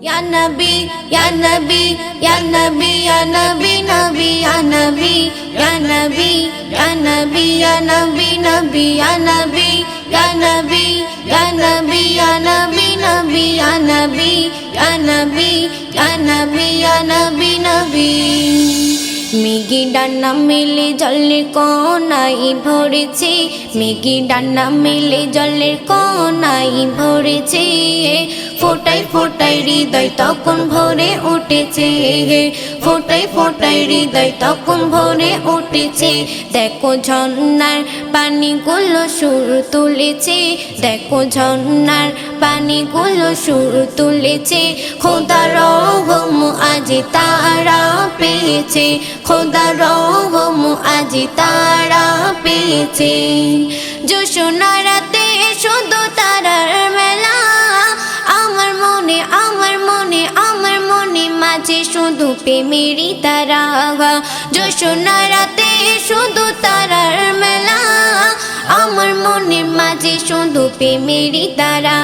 Ya Nabi, Ya Nabi, Ya Nabi, Ya Nabi, Nabi, Ya Nabi, Ya Nabi, Ya Nabi, Ya Nabi, Nabi, Ya Nabi, Ya Nabi, Ya Nabi, Ya Nabi, Nabi, Ya Nabi, Ya Nabi, Ya Nabi, Ya Nabi, Nabi. মিগি Danna মেলে জলের কনাই ভরেছে। মিগি ডান্না মেলে জলের কনাই ভরেছে। ফোটাই ফোটাই হৃদয় তখন ভরে উঠেছে। ফোটাই ফোটাই হৃদয় তখন ভরে উঠেছে। দেখো ঝর্ণার পানিগুলো সুর তুলেছে। দেখো ঝর্ণার পানিগুলো সুর তুলেছে। খোদা রহম আজ তারা পেয়েছে। খোদা রহম আজ তারা পেয়েছে। যশোনারাতে শুধু প্রেমেরই তারা যশোনারাতে শুধু তারার মেলা। আমার মনের মাঝে শুধু প্রেমেরই তারা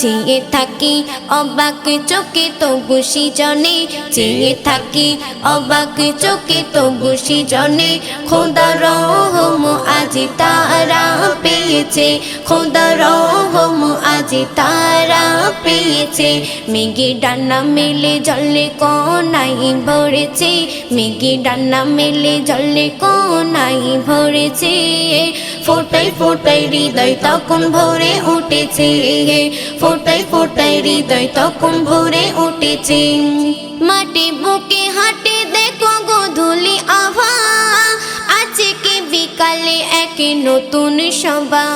চেয়ে থাকি অবাক চোখে তো গুষি জনে চেয়ে থাকি অবাক চোখে তো গুষি জনে খোদা রহম, আজ তারা পেয়েছে। খোদা রহম আজ তারা পেয়েছে। মেঘে ডান্না মেলে জলে কোনাই ভরেছে। মেঘে ডান্না মেলে জলে কোনাই ভরেছে। ফোটাই ফোটাই হৃদয় তখন ভরে উঠেছে। ফোটাই ফোটাই হৃদয় তখন ভরে উঠেছে। মাটি বুকে হাঁটে নতুন সভা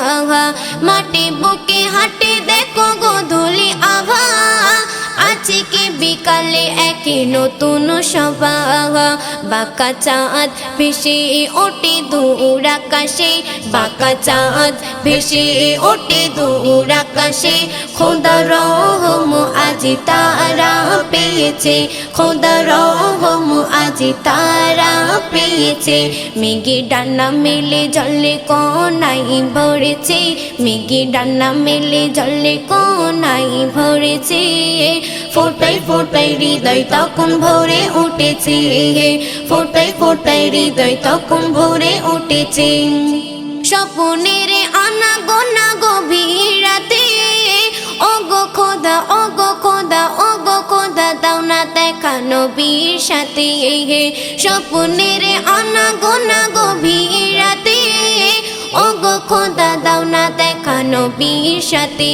মাটি বুকে হাঁটে দেখো গোধূলি আভা আছে কি বিকালে এক নতুন সভা বাঁকা চাঁদ ভেসে ওঠে দূর আকাশে। বাঁকা চাঁদ ভেসে ওঠে দূর আকাশে। খোদা রহম, আজি তারা পেয়েছে। খোদা রহম আজ তারা পেয়েছে। মেঘে ডান্না মেলে জলে কোনাই ভরেছে। মেঘে ডান্না মেলে জলে কোনাই ভরেছে। ফোটাই ফোটাই হৃদয় তখন ভরে উঠেছে। ফোটাই ফোটাই হৃদয় তখন ভরে উঠেছে। স্বপনের নবীর সাথে স্বপনের আনা গোনা গভীর রাতে। ও গো খোদা, দাও না দেখা নবীর সাথে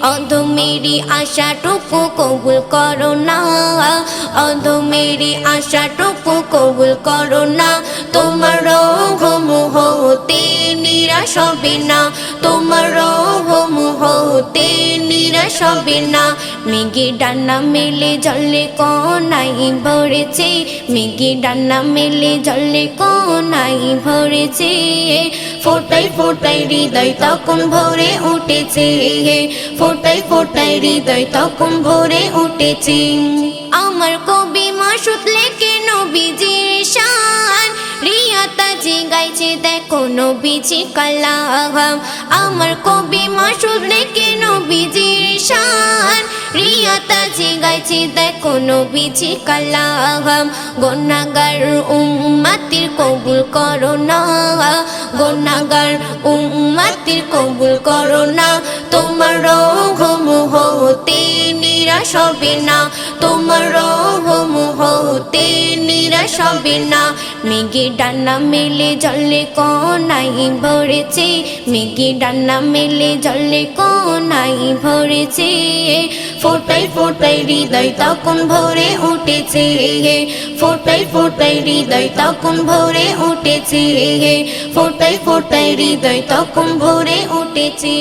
অধ মেরি আশাটুকু কবুল করো না। অধ মেরি আশাটুকু কবুল করো না। তোমার হতে নিরাশ হবে না। তোমার হতে নিরাশ হবে না মেঘে ডান্না মেলে জলে কোনাই ভরেছে। মেঘে ডান্না মেলে জলে কোনাই ভরেছে। ফোটাই ফোটাই হৃদয় তখন ভরে উঠেছে। ফোটাই ফোটাই হৃদয় তখন ভরে উঠেছে। আমার কবি মাসুদ লেখে দেখো নবীজি কালাম আমার কবি মাসুদ লেখে নবীজির শান। রিয়াতা যে গাইছে দেখো নবীজি কালাম গন্নাগার উম্মাতির কবুল করো না। গন্নাগার উম্মাতির কবুল করো না। তোমার রহম হতে নিরাশ হবে না। তোমার রহম হতে হবে না। মেঘে ডান্না মেলে জলে কোনাই ভরেছে। মেঘে ডান্না মেলে জলে কোনাই ভরেছে। ফোটাই ফোটাই হৃদয় তখন ভরে উঠেছে। ফোটাই ফোটাই হৃদয় তখন ভরে উঠেছে। ফোটাই ফোটাই হৃদয় তখন ভরে উঠেছে।